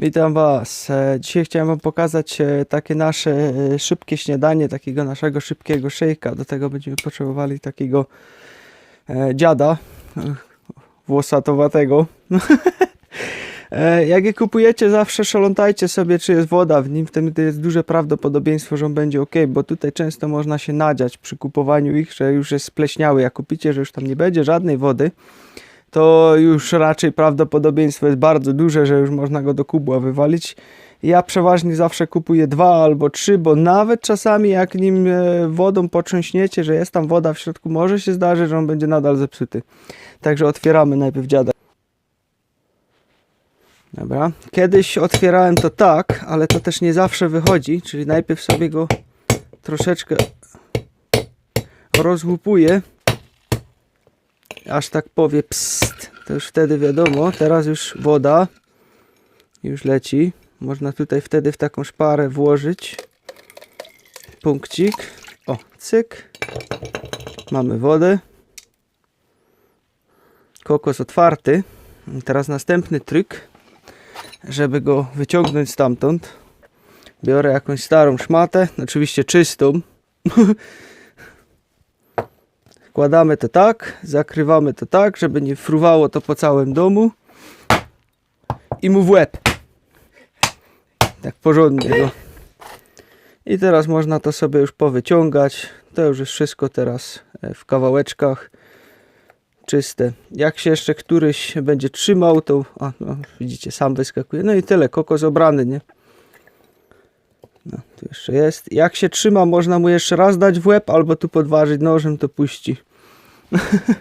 Witam Was. E, Dzisiaj chciałem Wam pokazać e, takie nasze e, szybkie śniadanie, takiego naszego szybkiego szejka. Do tego będziemy potrzebowali takiego dziada włosatowatego. Jak je kupujecie, zawsze szalątajcie sobie, czy jest woda w nim. Wtedy jest duże prawdopodobieństwo, że on będzie ok, bo tutaj często można się nadziać przy kupowaniu ich, że już jest spleśniały. Jak kupicie, że już tam nie będzie żadnej wody, to już raczej prawdopodobieństwo jest bardzo duże, że już można go do kubła wywalić. Ja przeważnie zawsze kupuję dwa albo trzy, bo nawet czasami jak nim e, wodą potrząśniecie, że jest tam woda w środku, może się zdarzyć, że on będzie nadal zepsuty. Także otwieramy najpierw dziada. Dobra. Kiedyś otwierałem to tak, ale to też nie zawsze wychodzi, czyli najpierw sobie go troszeczkę rozłupuję aż tak powie psst, to już wtedy wiadomo, teraz już woda już leci. Można tutaj wtedy w taką szparę włożyć punkcik. O, cyk. Mamy wodę. Kokos otwarty. I Teraz następny tryk, żeby go wyciągnąć stamtąd. Biorę jakąś starą szmatę, oczywiście czystą. Wkładamy to tak, zakrywamy to tak, żeby nie fruwało to po całym domu. I mu w łeb. Tak porządnie go. I teraz można to sobie już powyciągać. To już jest wszystko teraz e, w kawałeczkach czyste. Jak się jeszcze któryś będzie trzymał, to a, no, widzicie, sam wyskakuje. No i tyle, kokos obrany, nie? No, tu jeszcze jest. Jak się trzyma, można mu jeszcze raz dać w łeb, albo tu podważyć nożem, to puści.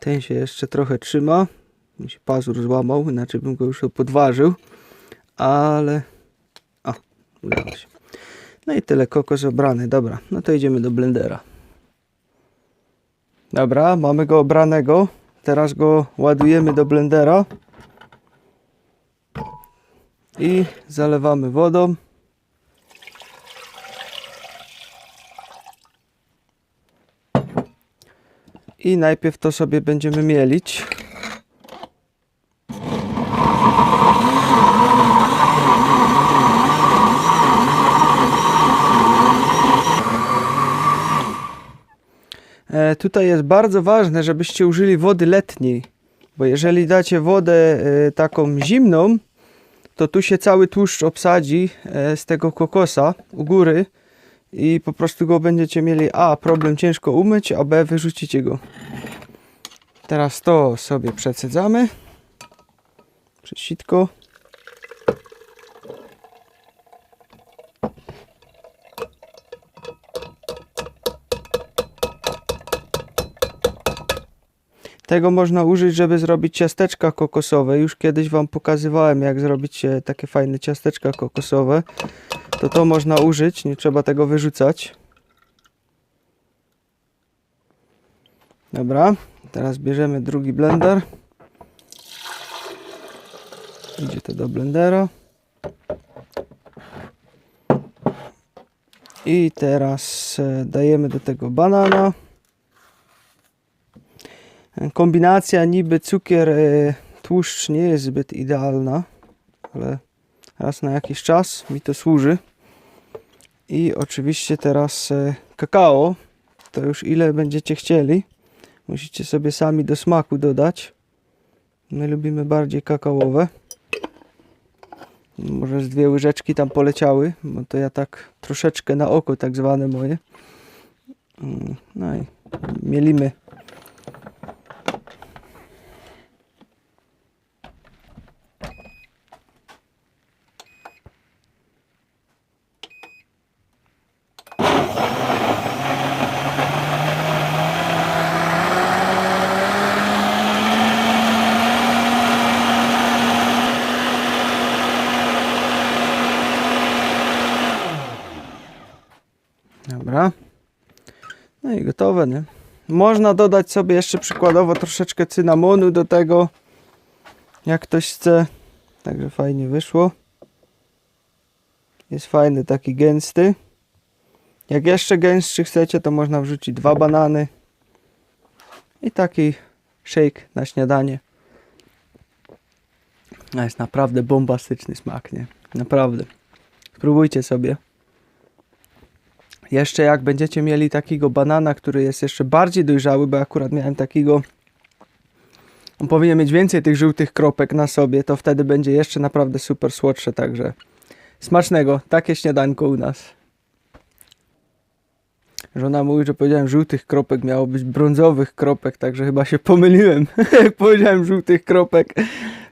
Ten się jeszcze trochę trzyma. Mi się pazur złamał, inaczej bym go już podważył. Ale... O, udało się. No i tyle, kokos obrany. Dobra, no to idziemy do blendera. Dobra, mamy go obranego. Teraz go ładujemy do blendera. I zalewamy wodą. I najpierw to sobie będziemy mielić. E, tutaj jest bardzo ważne, żebyście użyli wody letniej, bo jeżeli dacie wodę e, taką zimną, to tu się cały tłuszcz obsadzi e, z tego kokosa u góry i po prostu go będziecie mieli A, problem ciężko umyć, a B, wyrzucicie go. Teraz to sobie przecedzamy przez sitko. Tego można użyć, żeby zrobić ciasteczka kokosowe. Już kiedyś Wam pokazywałem, jak zrobić e, takie fajne ciasteczka kokosowe. To to można użyć, nie trzeba tego wyrzucać. Dobra, teraz bierzemy drugi blender. Idzie to do blendera. I teraz e, dajemy do tego banana. Kombinacja niby cukier, e, tłuszcz nie jest zbyt idealna, ale raz na jakiś czas mi to służy. I oczywiście teraz e, kakao, to już ile będziecie chcieli. Musicie sobie sami do smaku dodać. My lubimy bardziej kakaowe. Może z dwie łyżeczki tam poleciały, bo to ja tak troszeczkę na oko tak zwane moje. Mm, No i mielimy Dobra. No i gotowe, nie? Można dodać sobie jeszcze przykładowo troszeczkę cynamonu do tego, jak ktoś chce. Także fajnie wyszło. Jest fajny, taki gęsty. Jak jeszcze gęstszy chcecie, to można wrzucić dwa banany. I taki shake na śniadanie. A jest naprawdę bombastyczny smak, nie? Naprawdę. Spróbujcie sobie. Jeszcze jak będziecie mieli takiego banana, który jest jeszcze bardziej dojrzały, bo akurat miałem takiego on powinien mieć więcej tych żółtych kropek na sobie, to wtedy będzie jeszcze naprawdę super słodsze, także smacznego, takie śniadanko u nas. Żona mówi, że powiedziałem żółtych kropek, miało być brązowych kropek, także chyba się pomyliłem, jak powiedziałem żółtych kropek.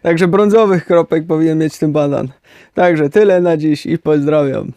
Także brązowych kropek powinien mieć ten banan. Także tyle na dziś i pozdrawiam.